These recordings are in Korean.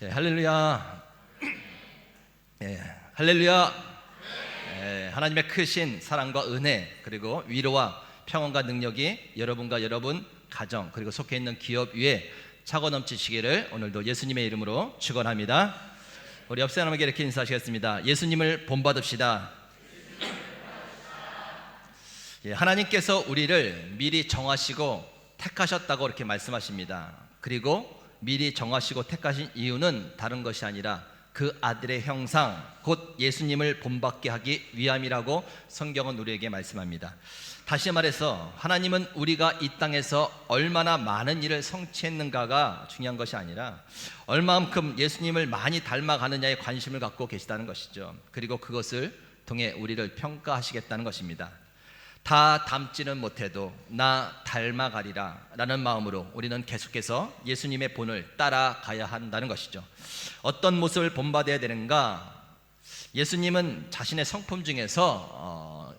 예, 할렐루야. 예, 할렐루야. 예, 하나님의 크신 사랑과 은혜 그리고 위로와 평안과 능력이 여러분과 여러분 가정 그리고 속해 있는 기업 위에 차고 넘치시기를 오늘도 예수님의 이름으로 축원합니다. 우리 옆 사람에게 이렇게 인사하시겠습니다. 예수님을 본받읍시다. 예, 하나님께서 우리를 미리 정하시고 택하셨다고 이렇게 말씀하십니다. 그리고 미리 정하시고 택하신 이유는 다른 것이 아니라 그 아들의 형상 곧 예수님을 본받게 하기 위함이라고 성경은 우리에게 말씀합니다. 다시 말해서 하나님은 우리가 이 땅에서 얼마나 많은 일을 성취했는가가 중요한 것이 아니라 얼마만큼 예수님을 많이 닮아가느냐에 관심을 갖고 계시다는 것이죠. 그리고 그것을 통해 우리를 평가하시겠다는 것입니다. 다 닮지는 못해도 나 닮아가리라 라는 마음으로 우리는 계속해서 예수님의 본을 따라가야 한다는 것이죠. 어떤 모습을 본받아야 되는가? 예수님은 자신의 성품 중에서 어,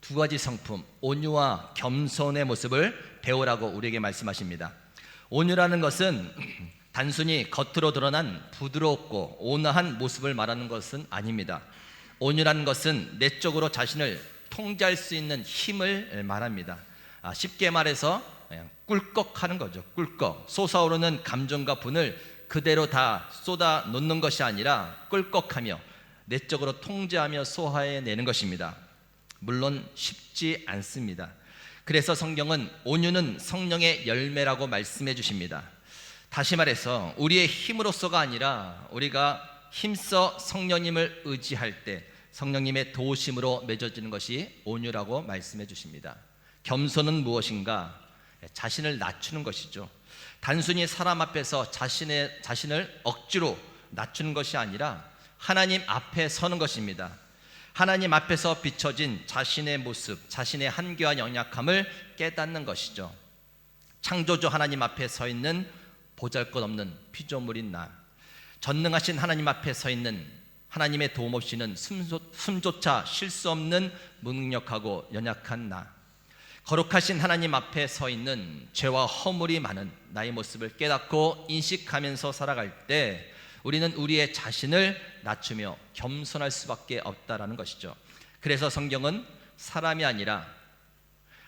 두 가지 성품, 온유와 겸손의 모습을 배우라고 우리에게 말씀하십니다. 온유라는 것은 단순히 겉으로 드러난 부드럽고 온화한 모습을 말하는 것은 아닙니다. 온유라는 것은 내적으로 자신을 통제할 수 있는 힘을 말합니다. 아, 쉽게 말해서 그냥 꿀꺽하는 거죠. 꿀꺽. 솟아오르는 감정과 분을 그대로 다 쏟아 놓는 것이 아니라 꿀꺽하며 내적으로 통제하며 소화해내는 것입니다. 물론 쉽지 않습니다. 그래서 성경은 온유는 성령의 열매라고 말씀해 주십니다. 다시 말해서 우리의 힘으로서가 아니라 우리가 힘써 성령님을 의지할 때 성령님의 도우심으로 맺어지는 것이 온유라고 말씀해 주십니다. 겸손은 무엇인가? 자신을 낮추는 것이죠. 단순히 사람 앞에서 자신의 자신을 억지로 낮추는 것이 아니라 하나님 앞에 서는 것입니다. 하나님 앞에서 비춰진 자신의 모습, 자신의 한계와 연약함을 깨닫는 것이죠. 창조주 하나님 앞에 서 있는 보잘것없는 피조물인 나, 전능하신 하나님 앞에 서 있는 하나님의 도움 없이는 숨조, 차 쉴 수 없는 무능력하고 연약한 나 거룩하신 하나님 앞에 서 있는 죄와 허물이 많은 나의 모습을 깨닫고 인식하면서 살아갈 때 우리는 우리의 자신을 낮추며 겸손할 수밖에 없다라는 것이죠. 그래서 성경은 사람이 아니라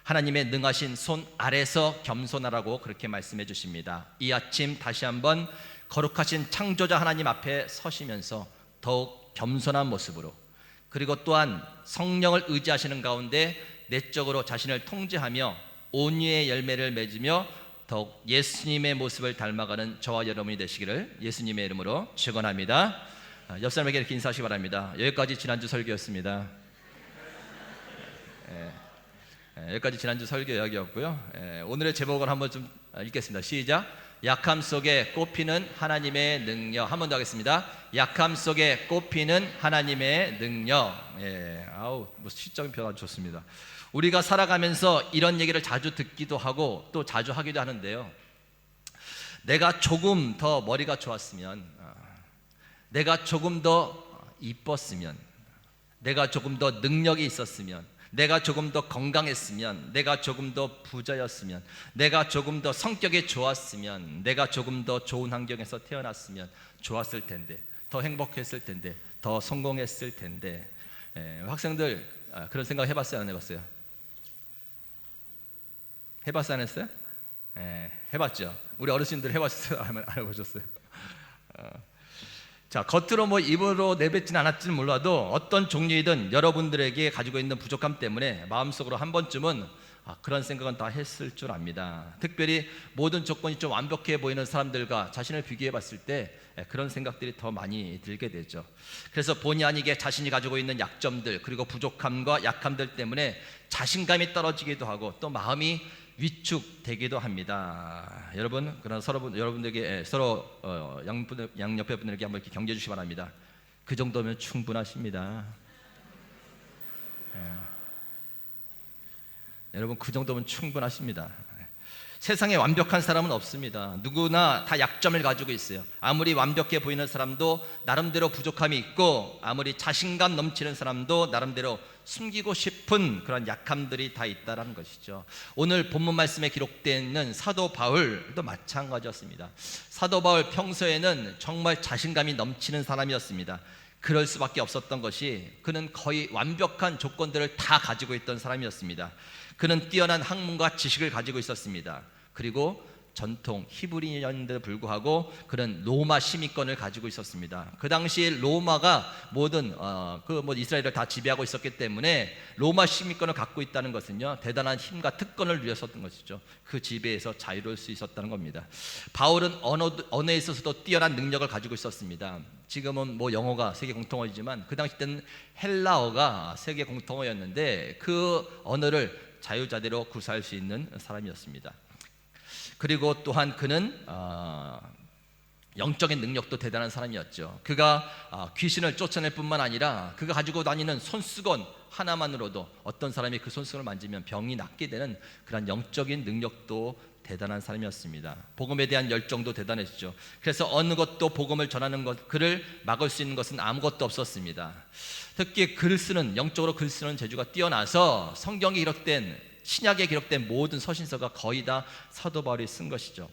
하나님의 능하신 손 아래서 겸손하라고 그렇게 말씀해 주십니다. 이 아침 다시 한번 거룩하신 창조자 하나님 앞에 서시면서 더욱 겸손한 모습으로 그리고 또한 성령을 의지하시는 가운데 내적으로 자신을 통제하며 온유의 열매를 맺으며 더욱 예수님의 모습을 닮아가는 저와 여러분이 되시기를 예수님의 이름으로 축원합니다. 아, 옆 사람에게 이렇게 인사하시기 바랍니다. 여기까지 지난주 설교였습니다. 예, 예, 여기까지 지난주 설교 이야기였고요. 예, 오늘의 제목을 한번 좀 읽겠습니다. 시작. 약함 속에 꽃피는 하나님의 능력. 한 번 더 하겠습니다. 약함 속에 꽃피는 하나님의 능력. 예, 아우, 뭐 시적인 표현 좋습니다. 우리가 살아가면서 이런 얘기를 자주 듣기도 하고 또 자주 하기도 하는데요. 내가 조금 더 머리가 좋았으면, 아, 내가 조금 더 이뻤으면, 내가 조금 더 능력이 있었으면, 내가 조금 더 건강했으면, 내가 조금 더 부자였으면, 내가 조금 더 성격이 좋았으면, 내가 조금 더 좋은 환경에서 태어났으면 좋았을 텐데, 더 행복했을 텐데, 더 성공했을 텐데, 에, 예, 학생들 아, 그런 생각 해봤어요, 안 해봤어요? 해봤어요, 안 했어요? 에, 예, 해봤죠. 우리 어르신들 해봤어요, 안 해보셨어요? 어. 자, 겉으로 뭐 입으로 내뱉진 않았지는 몰라도 어떤 종류이든 여러분들에게 가지고 있는 부족함 때문에 마음속으로 한 번쯤은 아, 그런 생각은 다 했을 줄 압니다. 특별히 모든 조건이 좀 완벽해 보이는 사람들과 자신을 비교해 봤을 때 예, 그런 생각들이 더 많이 들게 되죠. 그래서 본의 아니게 자신이 가지고 있는 약점들 그리고 부족함과 약함들 때문에 자신감이 떨어지기도 하고 또 마음이 위축되기도 합니다. 여러분, 그런 서로 여러분들에게 예, 서로 어, 양분 양옆에 분들에게 한번 이렇게 경계해 주시기 바랍니다. 그 정도면 충분하십니다. 예. 여러분 그 정도면 충분하십니다. 세상에 완벽한 사람은 없습니다. 누구나 다 약점을 가지고 있어요. 아무리 완벽해 보이는 사람도 나름대로 부족함이 있고 아무리 자신감 넘치는 사람도 나름대로 숨기고 싶은 그런 약함들이 다 있다라는 것이죠. 오늘 본문 말씀에 기록되어 있는 사도 바울도 마찬가지였습니다. 사도 바울 평소에는 정말 자신감이 넘치는 사람이었습니다. 그럴 수밖에 없었던 것이 그는 거의 완벽한 조건들을 다 가지고 있던 사람이었습니다. 그는 뛰어난 학문과 지식을 가지고 있었습니다. 그리고 전통 히브리인데도 불구하고 그는 로마 시민권을 가지고 있었습니다. 그 당시 로마가 모든 어, 그뭐 이스라엘을 다 지배하고 있었기 때문에 로마 시민권을 갖고 있다는 것은요 대단한 힘과 특권을 누렸었던 것이죠. 그 지배에서 자유로울 수 있었다는 겁니다. 바울은 언어 언어에 있어서도 뛰어난 능력을 가지고 있었습니다. 지금은 뭐 영어가 세계 공통어이지만 그 당시 때는 헬라어가 세계 공통어였는데 그 언어를 자유자대로 구사할 수 있는 사람이었습니다. 그리고 또한 그는 어, 영적인 능력도 대단한 사람이었죠. 그가 어, 귀신을 쫓아낼 뿐만 아니라 그가 가지고 다니는 손수건 하나만으로도 어떤 사람이 그 손수건을 만지면 병이 낫게 되는 그런 영적인 능력도 대단한 사람이었습니다. 복음에 대한 열정도 대단했죠. 그래서 어느 것도 복음을 전하는 것, 그를 막을 수 있는 것은 아무것도 없었습니다. 특히 글 쓰는 영적으로 글 쓰는 재주가 뛰어나서 성경에 기록된 신약에 기록된 모든 서신서가 거의 다 사도 바울이 쓴 것이죠.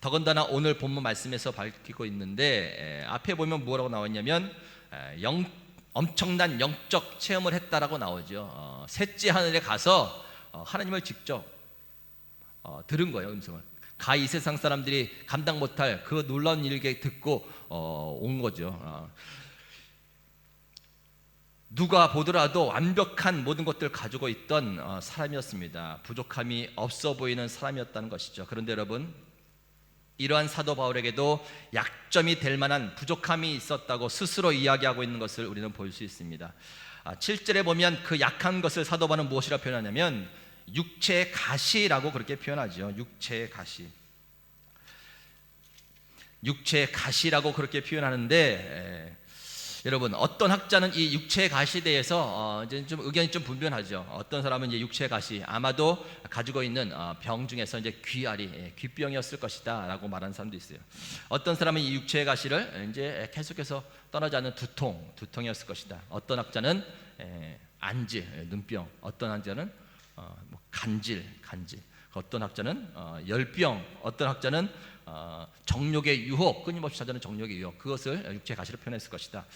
더군다나 오늘 본문 말씀에서 밝히고 있는데 에, 앞에 보면 뭐라고 나왔냐면 에, 영, 엄청난 영적 체험을 했다라고 나오죠. 어, 셋째 하늘에 가서 어, 하나님을 직접 어, 들은 거예요 음성을. 가이 세상 사람들이 감당 못할 그 놀라운 일을 듣고 어, 온 거죠. 어. 누가 보더라도 완벽한 모든 것들을 가지고 있던 어, 사람이었습니다. 부족함이 없어 보이는 사람이었다는 것이죠. 그런데 여러분, 이러한 사도 바울에게도 약점이 될 만한 부족함이 있었다고 스스로 이야기하고 있는 것을 우리는 볼 수 있습니다. 7절에 아, 보면 그 약한 것을 사도 바울은 무엇이라 표현하냐면 육체의 가시라고 그렇게 표현하죠. 육체의 가시. 육체의 가시라고 그렇게 표현하는데 여러분 어떤 학자는 이 육체의 가시에 대해서 어, 이제 좀 의견이 좀 분분하죠. 어떤 사람은 이제 육체의 가시 아마도 가지고 있는 어, 병 중에서 이제 귀알이 예, 귀병이었을 것이다라고 말하는 사람도 있어요. 어떤 사람은 이 육체의 가시를 이제 계속해서 떠나지 않는 두통, 두통이었을 것이다. 어떤 학자는 에, 예, 눈병, 어떤 학자는 어, 뭐 간질, 간질. 어떤 학자는 어, 열병, 어떤 학자는 어, 정욕의 유혹 끊임없이 찾아오는 정욕의 유혹 그것을 육체 가시로 표현했을 것이다.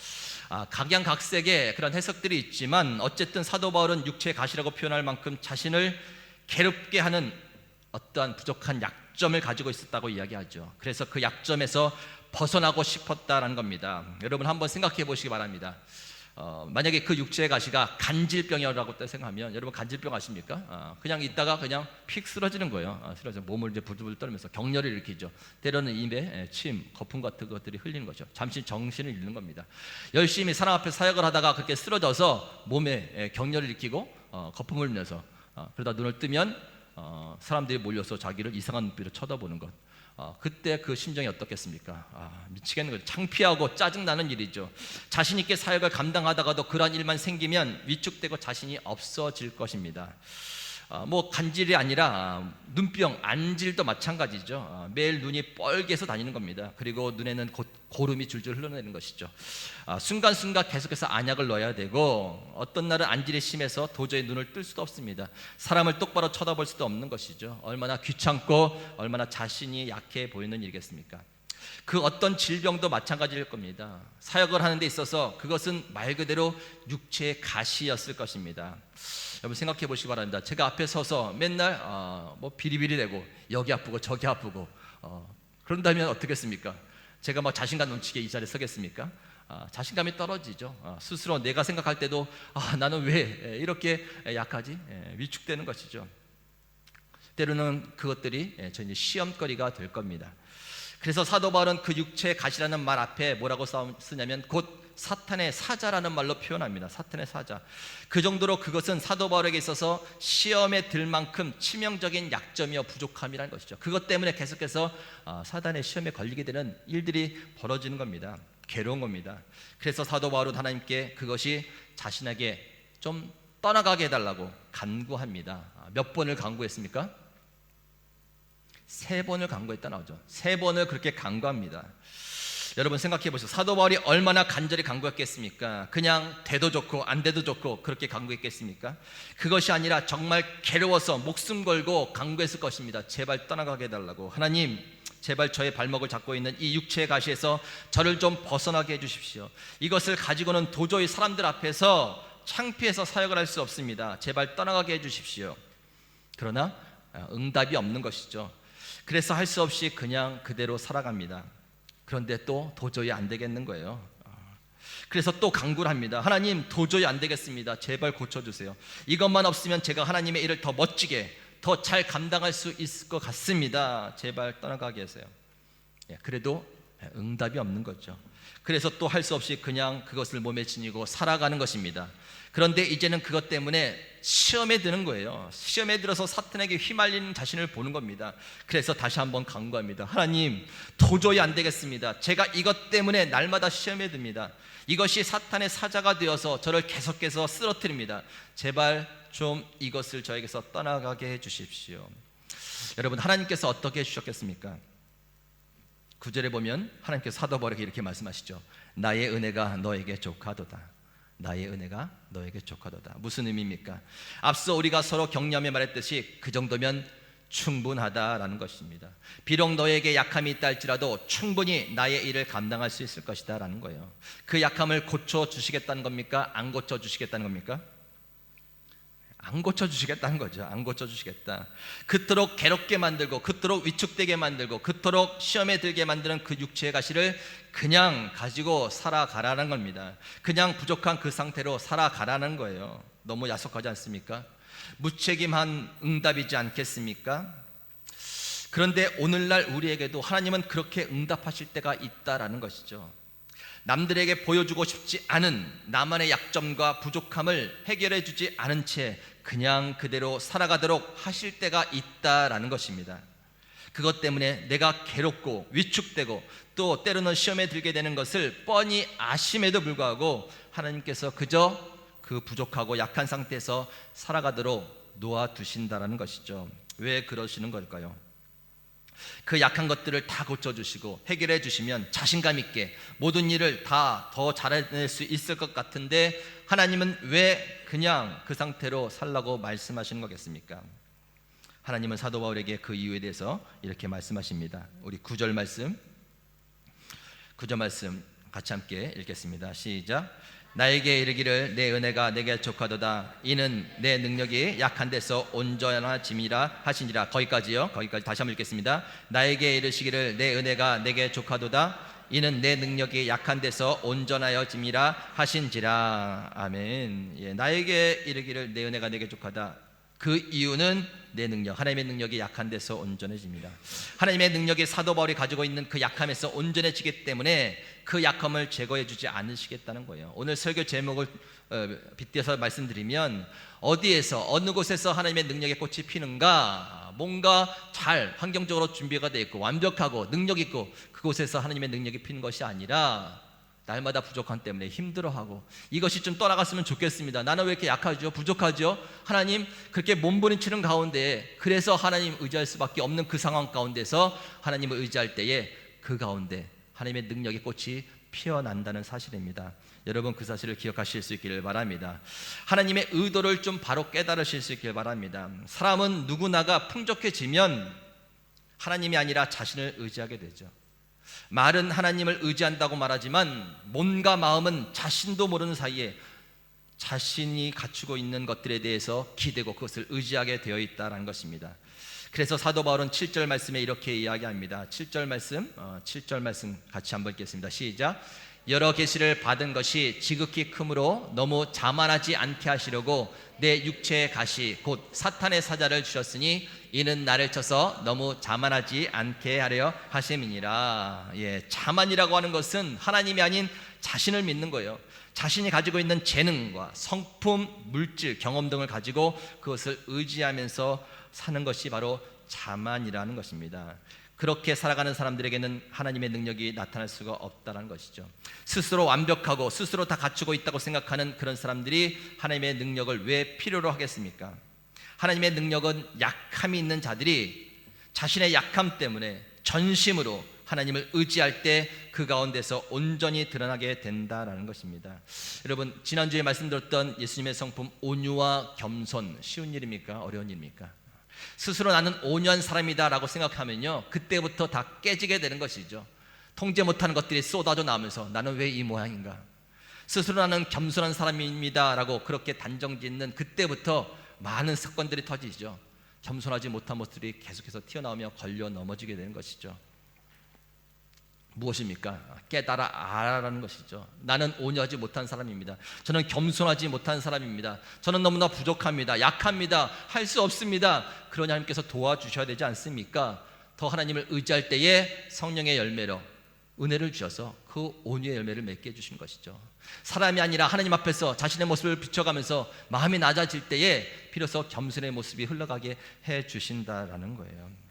아, 각양각색의 그런 해석들이 있지만 어쨌든 사도 바울은 육체 가시라고 표현할 만큼 자신을 괴롭게 하는 어떠한 부족한 약점을 가지고 있었다고 이야기하죠. 그래서 그 약점에서 벗어나고 싶었다라는 겁니다. 여러분 한번 생각해 보시기 바랍니다. 어, 만약에 그 육체의 가시가 간질병이라고 생각하면 여러분 간질병 아십니까? 어, 그냥 있다가 그냥 픽 쓰러지는 거예요. 어, 쓰러져 몸을 이제 부들부들 떨면서 격렬을 일으키죠. 때로는 입에 침, 거품 같은 것들이 흘리는 거죠. 잠시 정신을 잃는 겁니다. 열심히 사람 앞에 사역을 하다가 그렇게 쓰러져서 몸에 격렬을 일으키고 어, 거품을 흘면서 어, 그러다 눈을 뜨면 어, 사람들이 몰려서 자기를 이상한 눈빛으로 쳐다보는 것. 어, 그때 그 심정이 어떻겠습니까? 아, 미치겠는 거죠. 창피하고 짜증나는 일이죠. 자신 있게 사역을 감당하다가도 그러한 일만 생기면 위축되고 자신이 없어질 것입니다. 어, 뭐 간질이 아니라 눈병, 안질도 마찬가지죠. 어, 매일 눈이 뻘개서 다니는 겁니다. 그리고 눈에는 곧 고름이 줄줄 흘러내리는 것이죠. 아, 순간순간 계속해서 안약을 넣어야 되고 어떤 날은 안질이 심해서 도저히 눈을 뜰 수도 없습니다. 사람을 똑바로 쳐다볼 수도 없는 것이죠. 얼마나 귀찮고 얼마나 자신이 약해 보이는 일이겠습니까? 그 어떤 질병도 마찬가지일 겁니다. 사역을 하는 데 있어서 그것은 말 그대로 육체의 가시였을 것입니다. 여러분 생각해 보시기 바랍니다. 제가 앞에 서서 맨날 어, 뭐 비리비리대고 여기 아프고 저기 아프고 어, 그런다면 어떻겠습니까? 제가 막 자신감 넘치게 이 자리에 서겠습니까? 아, 자신감이 떨어지죠. 아, 스스로 내가 생각할 때도 아, 나는 왜 이렇게 약하지? 에, 위축되는 것이죠. 때로는 그것들이 저 이제 시험거리가 될 겁니다. 그래서 사도 바울은 그 육체의 가시라는 말 앞에 뭐라고 쓰냐면 곧 사탄의 사자라는 말로 표현합니다. 사탄의 사자. 그 정도로 그것은 사도 바울에게 있어서 시험에 들 만큼 치명적인 약점이어 부족함이라는 것이죠. 그것 때문에 계속해서 어, 사단의 시험에 걸리게 되는 일들이 벌어지는 겁니다. 괴로운 겁니다. 그래서 사도 바울은 하나님께 그것이 자신에게 좀 떠나가게 해달라고 간구합니다. 몇 번을 간구했습니까? 세 번을 간구했다 나오죠. 세 번을 그렇게 간구합니다. 여러분 생각해 보세요. 사도 바울이 얼마나 간절히 간구했겠습니까? 그냥 돼도 좋고 안 돼도 좋고 그렇게 간구했겠습니까? 그것이 아니라 정말 괴로워서 목숨 걸고 간구했을 것입니다. 제발 떠나가게 해달라고. 하나님, 제발 저의 발목을 잡고 있는 이 육체의 가시에서 저를 좀 벗어나게 해주십시오. 이것을 가지고는 도저히 사람들 앞에서 창피해서 사역을 할 수 없습니다. 제발 떠나가게 해주십시오. 그러나 아, 응답이 없는 것이죠. 그래서 할 수 없이 그냥 그대로 살아갑니다. 그런데 또 도저히 안 되겠는 거예요. 그래서 또 강구를 합니다. 하나님 도저히 안 되겠습니다. 제발 고쳐주세요. 이것만 없으면 제가 하나님의 일을 더 멋지게 더 잘 감당할 수 있을 것 같습니다. 제발 떠나가게 하세요. 예, 그래도 응답이 없는 거죠. 그래서 또 할 수 없이 그냥 그것을 몸에 지니고 살아가는 것입니다. 그런데 이제는 그것 때문에 시험에 드는 거예요. 시험에 들어서 사탄에게 휘말리는 자신을 보는 겁니다. 그래서 다시 한번 간구합니다. 하나님, 도저히 안 되겠습니다. 제가 이것 때문에 날마다 시험에 듭니다. 이것이 사탄의 사자가 되어서 저를 계속해서 쓰러뜨립니다. 제발 좀 이것을 저에게서 떠나가게 해 주십시오. 여러분, 하나님께서 어떻게 해 주셨겠습니까? 구절에 보면 하나님께서 사도 바울에게 이렇게 말씀하시죠. 나의 은혜가 너에게 족하도다. 나의 은혜가 너에게 족하도다. 무슨 의미입니까? 앞서 우리가 서로 격려하며 말했듯이 그 정도면 충분하다라는 것입니다. 비록 너에게 약함이 있다 할지라도 충분히 나의 일을 감당할 수 있을 것이다라는 거예요. 그 약함을 고쳐 주시겠다는 겁니까? 안 고쳐 주시겠다는 겁니까? 안 고쳐 주시겠다는 거죠. 안 고쳐 주시겠다. 그토록 괴롭게 만들고 그토록 위축되게 만들고 그토록 시험에 들게 만드는 그 육체의 가시를 그냥 가지고 살아가라는 겁니다. 그냥 부족한 그 상태로 살아가라는 거예요. 너무 야속하지 않습니까? 무책임한 응답이지 않겠습니까? 그런데 오늘날 우리에게도 하나님은 그렇게 응답하실 때가 있다라는 것이죠. 남들에게 보여주고 싶지 않은 나만의 약점과 부족함을 해결해 주지 않은 채 그냥 그대로 살아가도록 하실 때가 있다라는 것입니다. 그것 때문에 내가 괴롭고 위축되고 또 때로는 시험에 들게 되는 것을 뻔히 아심에도 불구하고 하나님께서 그저 그 부족하고 약한 상태에서 살아가도록 놓아두신다라는 것이죠. 왜 그러시는 걸까요? 그 약한 것들을 다 고쳐주시고 해결해 주시면 자신감 있게 모든 일을 다 더 잘해낼 수 있을 것 같은데 하나님은 왜 그냥 그 상태로 살라고 말씀하시는 거겠습니까? 하나님은 사도 바울에게 그 이유에 대해서 이렇게 말씀하십니다. 우리 구절 말씀, 구절 말씀 같이 함께 읽겠습니다. 시작. 나에게 이르기를 내 은혜가 내게 족하도다. 이는 내 능력이 약한 데서 온전하짐이라 하시니라. 거기까지요? 거기까지 다시 한번 읽겠습니다. 나에게 이르시기를 내 은혜가 내게 족하도다. 이는 내 능력이 약한 데서 온전하여짐이라 하신지라. 아멘. 예, 나에게 이르기를 내 은혜가 내게 족하다 그 이유는 내 능력, 하나님의 능력이 약한 데서 온전해집니다. 하나님의 능력이 사도 바울이 가지고 있는 그 약함에서 온전해지기 때문에 그 약함을 제거해 주지 않으시겠다는 거예요. 오늘 설교 제목을 어, 빗대서 말씀드리면 어디에서 어느 곳에서 하나님의 능력의 꽃이 피는가 뭔가 잘 환경적으로 준비가 되어 있고 완벽하고 능력 있고 그곳에서 하나님의 능력이 피는 것이 아니라 날마다 부족함 때문에 힘들어하고 이것이 좀 떠나갔으면 좋겠습니다. 나는 왜 이렇게 약하죠? 부족하죠? 하나님 그렇게 몸부림치는 가운데 그래서 하나님 의지할 수밖에 없는 그 상황 가운데서 하나님을 의지할 때에 그 가운데 하나님의 능력의 꽃이 피어난다는 사실입니다. 여러분 그 사실을 기억하실 수 있기를 바랍니다. 하나님의 의도를 좀 바로 깨달으실 수 있기를 바랍니다. 사람은 누구나가 풍족해지면 하나님이 아니라 자신을 의지하게 되죠. 말은 하나님을 의지한다고 말하지만 몸과 마음은 자신도 모르는 사이에 자신이 갖추고 있는 것들에 대해서 기대고 그것을 의지하게 되어 있다라는 것입니다. 그래서 사도 바울은 7절 말씀에 이렇게 이야기합니다. 7절 말씀, 어, 7절 말씀 같이 한번 읽겠습니다. 시작. 여러 계시를 받은 것이 지극히 크므로 너무 자만하지 않게 하시려고 내 육체의 가시 곧 사탄의 사자를 주셨으니 이는 나를 쳐서 너무 자만하지 않게 하려 하심이니라. 예, 자만이라고 하는 것은 하나님이 아닌 자신을 믿는 거예요. 자신이 가지고 있는 재능과 성품, 물질, 경험 등을 가지고 그것을 의지하면서 사는 것이 바로 자만이라는 것입니다. 그렇게 살아가는 사람들에게는 하나님의 능력이 나타날 수가 없다는 것이죠. 스스로 완벽하고 스스로 다 갖추고 있다고 생각하는 그런 사람들이 하나님의 능력을 왜 필요로 하겠습니까? 하나님의 능력은 약함이 있는 자들이 자신의 약함 때문에 전심으로 하나님을 의지할 때 그 가운데서 온전히 드러나게 된다라는 것입니다. 여러분 지난주에 말씀드렸던 예수님의 성품 온유와 겸손 쉬운 일입니까? 어려운 일입니까? 스스로 나는 온유한 사람이다라고 생각하면요 그때부터 다 깨지게 되는 것이죠. 통제 못하는 것들이 쏟아져 나오면서 나는 왜 이 모양인가? 스스로 나는 겸손한 사람입니다라고 그렇게 단정 짓는 그때부터 많은 사건들이 터지죠. 겸손하지 못한 모습들이 계속해서 튀어나오며 걸려 넘어지게 되는 것이죠. 무엇입니까? 깨달아 알아라는 것이죠. 나는 온유하지 못한 사람입니다. 저는 겸손하지 못한 사람입니다. 저는 너무나 부족합니다. 약합니다. 할 수 없습니다. 그러니 하나님께서 도와주셔야 되지 않습니까? 더 하나님을 의지할 때에 성령의 열매로 은혜를 주셔서 그 온유의 열매를 맺게 해주신 것이죠. 사람이 아니라 하나님 앞에서 자신의 모습을 비춰가면서 마음이 낮아질 때에 비로소 겸손의 모습이 흘러가게 해 주신다라는 거예요.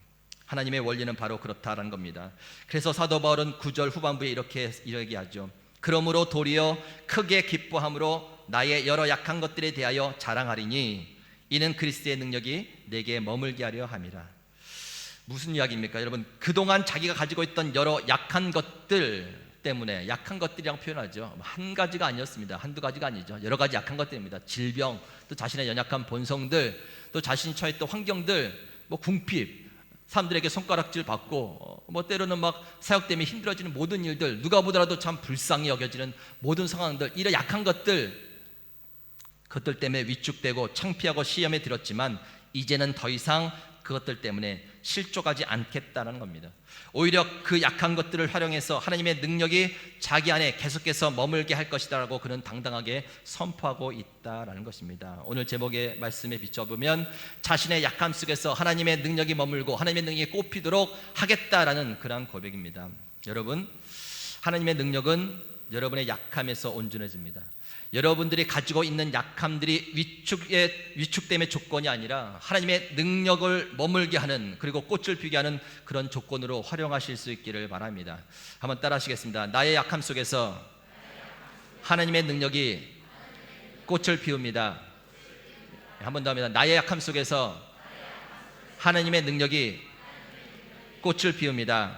하나님의 원리는 바로 그렇다라는 겁니다. 그래서 사도 바울은 9절 후반부에 이렇게 이야기하죠. 그러므로 도리어 크게 기뻐함으로 나의 여러 약한 것들에 대하여 자랑하리니 이는 그리스도의 능력이 내게 머물게 하려 함이라. 무슨 이야기입니까? 여러분, 그동안 자기가 가지고 있던 여러 약한 것들 때문에 약한 것들이라고 표현하죠. 한 가지가 아니었습니다. 한두 가지가 아니죠. 여러 가지 약한 것들입니다. 질병, 또 자신의 연약한 본성들, 또 자신이 처했던 환경들, 뭐 궁핍, 사람들에게 손가락질 받고 어, 뭐 때로는 막 사역 때문에 힘들어지는 모든 일들 누가 보더라도 참 불쌍히 여겨지는 모든 상황들 이런 약한 것들 그것들 때문에 위축되고 창피하고 시험에 들었지만 이제는 더 이상 그것들 때문에 실족하지 않겠다는 겁니다. 오히려 그 약한 것들을 활용해서 하나님의 능력이 자기 안에 계속해서 머물게 할 것이다라고 그는 당당하게 선포하고 있다라는 것입니다. 오늘 제목의 말씀에 비춰보면 자신의 약함 속에서 하나님의 능력이 머물고 하나님의 능력이 꼽히도록 하겠다라는 그러한 고백입니다. 여러분, 하나님의 능력은 여러분의 약함에서 온전해집니다. 여러분들이 가지고 있는 약함들이 위축의 위축됨의 조건이 아니라 하나님의 능력을 머물게 하는 그리고 꽃을 피게 하는 그런 조건으로 활용하실 수 있기를 바랍니다. 한번 따라하시겠습니다. 나의 약함 속에서 하나님의 능력이 꽃을 피웁니다. 한 번 더 합니다. 나의 약함 속에서 하나님의 능력이 꽃을 피웁니다.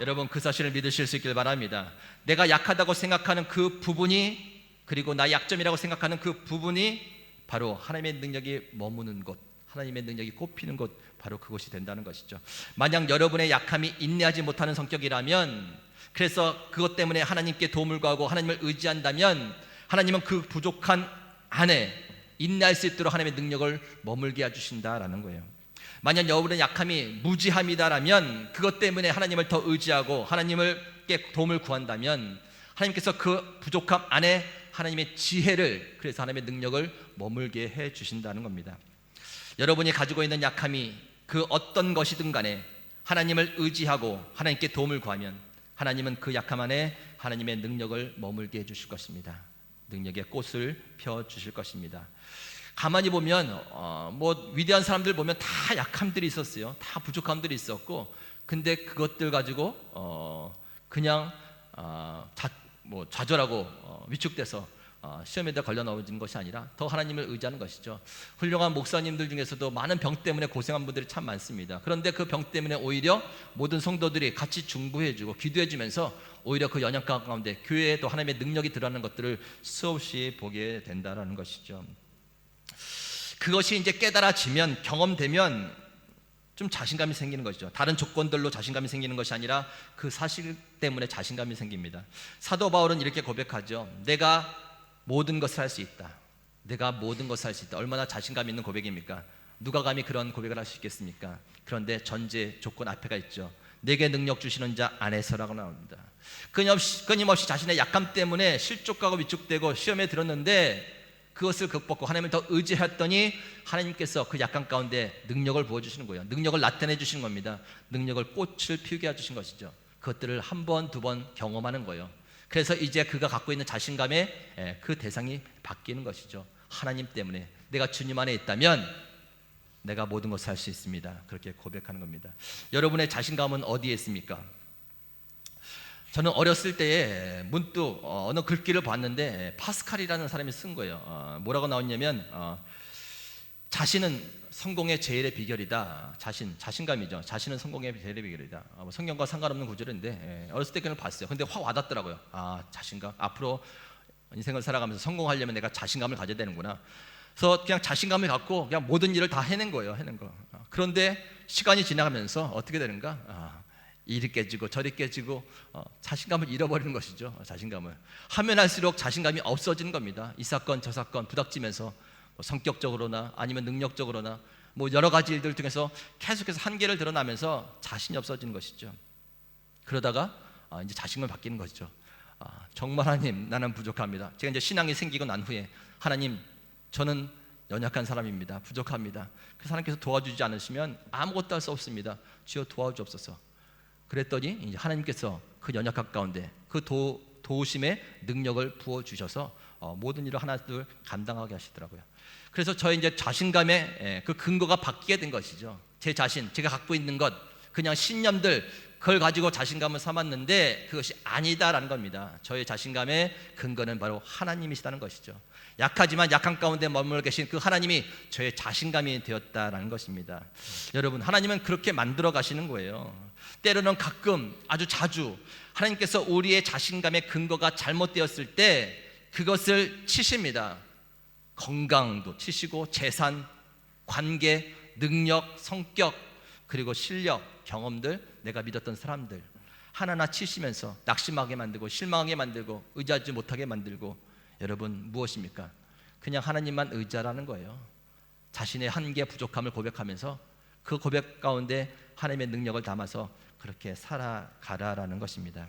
여러분 그 사실을 믿으실 수 있길 바랍니다. 내가 약하다고 생각하는 그 부분이 그리고 나의 약점이라고 생각하는 그 부분이 바로 하나님의 능력이 머무는 곳, 하나님의 능력이 꼽히는 곳, 바로 그곳이 된다는 것이죠. 만약 여러분의 약함이 인내하지 못하는 성격이라면, 그래서 그것 때문에 하나님께 도움을 구하고 하나님을 의지한다면, 하나님은 그 부족한 안에 인내할 수 있도록 하나님의 능력을 머물게 해주신다라는 거예요. 만약 여러분의 약함이 무지함이다라면, 그것 때문에 하나님을 더 의지하고 하나님을께 도움을 구한다면, 하나님께서 그 부족함 안에 하나님의 지혜를 그래서 하나님의 능력을 머물게 해 주신다는 겁니다. 여러분이 가지고 있는 약함이 그 어떤 것이든 간에 하나님을 의지하고 하나님께 도움을 구하면 하나님은 그 약함 안에 하나님의 능력을 머물게 해 주실 것입니다. 능력의 꽃을 펴 주실 것입니다. 가만히 보면 어, 뭐 위대한 사람들 보면 다 약함들이 있었어요. 다 부족함들이 있었고 근데 그것들 가지고 어, 그냥 어, 자, 뭐 좌절하고 어, 위축돼서 어, 시험에다 걸려 넘어진 것이 아니라 더 하나님을 의지하는 것이죠. 훌륭한 목사님들 중에서도 많은 병 때문에 고생한 분들이 참 많습니다. 그런데 그 병 때문에 오히려 모든 성도들이 같이 중보해주고 기도해주면서 오히려 그 연약감 가운데 교회에 도 하나님의 능력이 들어가는 것들을 수없이 보게 된다라는 것이죠. 그것이 이제 깨달아지면 경험되면 좀 자신감이 생기는 것이죠. 다른 조건들로 자신감이 생기는 것이 아니라 그 사실 때문에 자신감이 생깁니다. 사도 바울은 이렇게 고백하죠. 내가 모든 것을 할 수 있다. 내가 모든 것을 할 수 있다. 얼마나 자신감 있는 고백입니까? 누가 감히 그런 고백을 할 수 있겠습니까? 그런데 전제 조건 앞에가 있죠. 내게 능력 주시는 자 안에서라고 나옵니다. 끊임없이, 끊임없이 자신의 약함 때문에 실족하고 위축되고 시험에 들었는데 그것을 극복하고 하나님을 더 의지했더니 하나님께서 그 약간 가운데 능력을 부어주시는 거예요. 능력을 나타내 주시는 겁니다. 능력을 꽃을 피우게 해주신 것이죠. 그것들을 한 번, 두 번 경험하는 거예요. 그래서 이제 그가 갖고 있는 자신감의 예, 그 대상이 바뀌는 것이죠. 하나님 때문에 내가 주님 안에 있다면 내가 모든 것을 할 수 있습니다. 그렇게 고백하는 겁니다. 여러분의 자신감은 어디에 있습니까? 저는 어렸을 때에 문득 어, 어느 글귀를 봤는데 파스칼이라는 사람이 쓴 거예요. 어, 뭐라고 나왔냐면 어, 자신은 성공의 제일의 비결이다. 자신, 자신감이죠. 자신은 성공의 제일의 비결이다. 아, 뭐 성경과 상관없는 구절인데 예, 어렸을 때 그걸 봤어요. 근데 확 와닿더라고요. 아 자신감. 앞으로 인생을 살아가면서 성공하려면 내가 자신감을 가져야 되는구나. 그래서 그냥 자신감을 갖고 그냥 모든 일을 다 해낸 거예요. 해낸 거. 아, 그런데 시간이 지나가면서 어떻게 되는가? 아, 일이 깨지고 저리 깨지고 어, 자신감을 잃어버리는 것이죠. 어, 자신감을 하면 할수록 자신감이 없어지는 겁니다. 이 사건 저 사건 부닥치면서 뭐 성격적으로나 아니면 능력적으로나 뭐 여러 가지 일들 통해서 계속해서 한계를 드러나면서 자신이 없어지는 것이죠. 그러다가 아, 이제 자신감을 바뀌는 것이죠. 아, 정말 하나님 나는 부족합니다. 제가 이제 신앙이 생기고 난 후에 하나님 저는 연약한 사람입니다. 부족합니다. 그래서 하나님께서 도와주지 않으시면 아무것도 할 수 없습니다. 주여 도와주옵소서. 그랬더니 이제 하나님께서 그 연약함 가운데 그 도, 도우심의 능력을 부어 주셔서 어, 모든 일을 하나둘 감당하게 하시더라고요. 그래서 저의 이제 자신감의 예, 그 근거가 바뀌게 된 것이죠. 제 자신, 제가 갖고 있는 것, 그냥 신념들 그걸 가지고 자신감을 삼았는데 그것이 아니다라는 겁니다. 저의 자신감의 근거는 바로 하나님이시다는 것이죠. 약하지만 약한 가운데 머물러 계신 그 하나님이 저의 자신감이 되었다라는 것입니다. 여러분, 하나님은 그렇게 만들어 가시는 거예요. 때로는 가끔 아주 자주 하나님께서 우리의 자신감의 근거가 잘못되었을 때 그것을 치십니다. 건강도 치시고 재산, 관계, 능력, 성격, 그리고 실력, 경험들, 내가 믿었던 사람들 하나하나 치시면서 낙심하게 만들고 실망하게 만들고 의지하지 못하게 만들고 여러분 무엇입니까? 그냥 하나님만 의지하라는 거예요. 자신의 한계 부족함을 고백하면서 그 고백 가운데 하나님의 능력을 담아서 그렇게 살아가라라는 것입니다.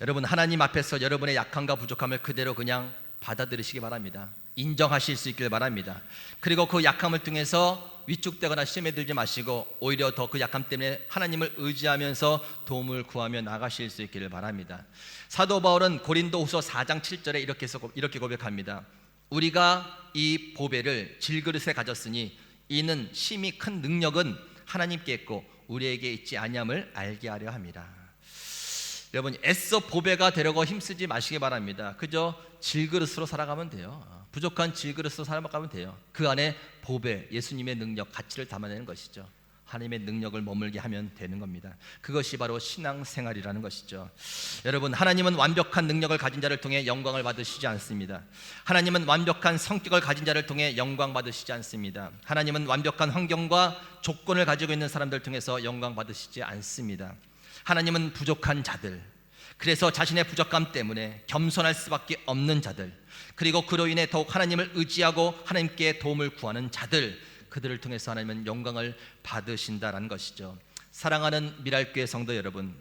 여러분 하나님 앞에서 여러분의 약함과 부족함을 그대로 그냥 받아들이시기 바랍니다. 인정하실 수 있길 바랍니다. 그리고 그 약함을 통해서 위축되거나 시험에 들지 마시고 오히려 더 그 약함 때문에 하나님을 의지하면서 도움을 구하며 나가실 수 있기를 바랍니다. 사도 바울은 고린도후서 4장 7절에 이렇게 써- 이렇게 고백합니다. 우리가 이 보배를 질그릇에 가졌으니 이는 심히 큰 능력은 하나님께 있고 우리에게 있지 아니함을 알게 하려 함이라. 여러분 애써 보배가 되려고 힘쓰지 마시기 바랍니다. 그저 질그릇으로 살아가면 돼요. 부족한 질그릇으로 살아가면 돼요. 그 안에 보배, 예수님의 능력, 가치를 담아내는 것이죠. 하나님의 능력을 머물게 하면 되는 겁니다. 그것이 바로 신앙생활이라는 것이죠. 여러분, 하나님은 완벽한 능력을 가진 자를 통해 영광을 받으시지 않습니다. 하나님은 완벽한 성격을 가진 자를 통해 영광 받으시지 않습니다. 하나님은 완벽한 환경과 조건을 가지고 있는 사람들 통해서 영광 받으시지 않습니다. 하나님은 부족한 자들, 그래서 자신의 부족함 때문에 겸손할 수밖에 없는 자들, 그리고 그로 인해 더욱 하나님을 의지하고 하나님께 도움을 구하는 자들, 그들을 통해서 하나님은 영광을 받으신다라는 것이죠. 사랑하는 미랄교회 성도 여러분,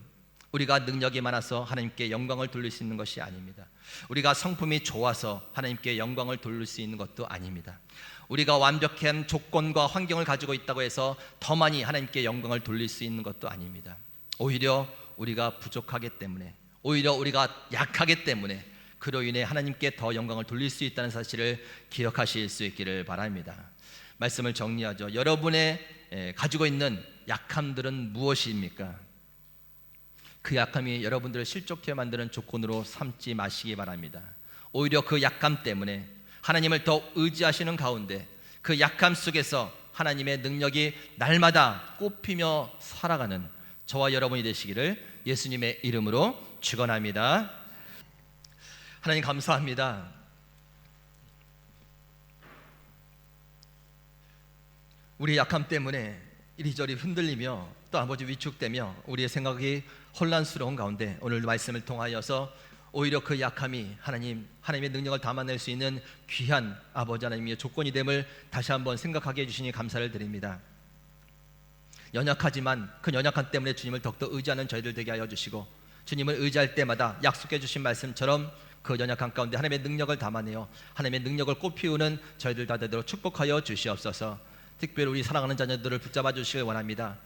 우리가 능력이 많아서 하나님께 영광을 돌릴 수 있는 것이 아닙니다. 우리가 성품이 좋아서 하나님께 영광을 돌릴 수 있는 것도 아닙니다. 우리가 완벽한 조건과 환경을 가지고 있다고 해서 더 많이 하나님께 영광을 돌릴 수 있는 것도 아닙니다. 오히려 우리가 부족하기 때문에 오히려 우리가 약하기 때문에 그로 인해 하나님께 더 영광을 돌릴 수 있다는 사실을 기억하실 수 있기를 바랍니다. 말씀을 정리하죠. 여러분의 에, 가지고 있는 약함들은 무엇입니까? 그 약함이 여러분들을 실족해 만드는 조건으로 삼지 마시기 바랍니다. 오히려 그 약함 때문에 하나님을 더 의지하시는 가운데 그 약함 속에서 하나님의 능력이 날마다 꽃피며 살아가는 저와 여러분이 되시기를 예수님의 이름으로 축원합니다. 하나님 감사합니다. 우리 약함 때문에 이리저리 흔들리며 또 아버지 위축되며 우리의 생각이 혼란스러운 가운데 오늘 말씀을 통하여서 오히려 그 약함이 하나님 하나님의 능력을 담아낼 수 있는 귀한 아버지 하나님의 조건이 됨을 다시 한번 생각하게 해주시니 감사를 드립니다. 연약하지만 그 연약함 때문에 주님을 더욱더 의지하는 저희들 되게 하여 주시고 주님을 의지할 때마다 약속해 주신 말씀처럼 그 연약함 가운데 하나님의 능력을 담아내어 하나님의 능력을 꽃피우는 저희들 다 되도록 축복하여 주시옵소서. 특별히 우리 사랑하는 자녀들을 붙잡아 주시길 원합니다.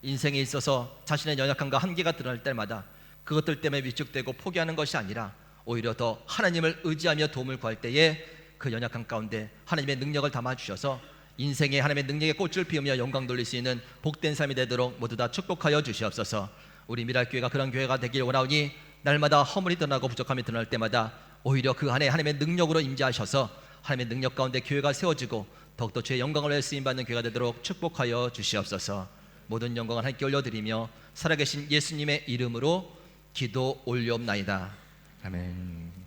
인생에 있어서 자신의 연약함과 한계가 드러날 때마다 그것들 때문에 위축되고 포기하는 것이 아니라 오히려 더 하나님을 의지하며 도움을 구할 때에 그 연약함 가운데 하나님의 능력을 담아 주셔서 인생에 하나님의 능력의 꽃을 피우며 영광 돌릴 수 있는 복된 삶이 되도록 모두 다 축복하여 주시옵소서. 우리 미랄교회가 그런 교회가 되길 원하오니 날마다 허물이 드러나고 부족함이 드러날 때마다 오히려 그 안에 하나님의 능력으로 임재하셔서 하나님의 능력 가운데 교회가 세워지고 더욱더 주의 영광을 위해 쓰임받는 교회가 되도록 축복하여 주시옵소서. 모든 영광을 함께 올려드리며 살아계신 예수님의 이름으로 기도 올려옵나이다. 아멘.